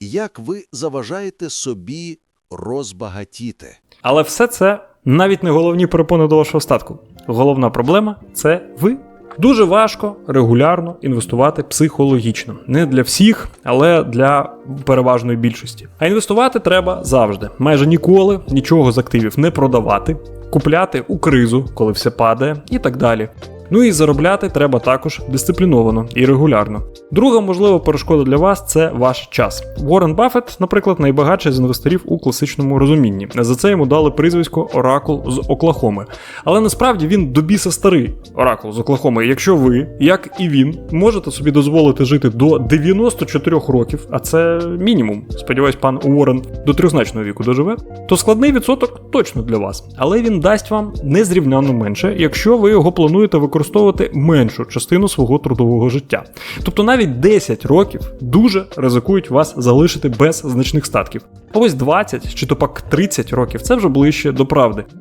Як ви заважаєте собі розбагатіти? Але все це навіть не головні перепони до вашого статку. Головна проблема це ви. Дуже важко регулярно інвестувати психологічно. Не для всіх, але для переважної більшості. А інвестувати треба завжди. Майже ніколи нічого з активів не продавати, купляти у кризу, коли все падає, і так далі. Ну і заробляти треба також дисципліновано і регулярно. Друга можлива перешкода для вас це ваш час. Уоррен Баффет, наприклад, найбагатший з інвесторів у класичному розумінні. За це йому дали прізвисько Оракул з Оклахоми. Але насправді він до біса старий Оракул з Оклахоми. Якщо ви, як і він, можете собі дозволити жити до 94 років, а це мінімум. Сподіваюсь, пан Уоррен до трьохзначного віку доживе, то складний відсоток точно для вас. Але він дасть вам незрівняно менше, якщо ви його плануєте використовувати меншу частину свого трудового життя. Тобто навіть 10 років дуже ризикують вас залишити без значних статків. А ось 20 чи то пак 30 років це вже ближче до правди.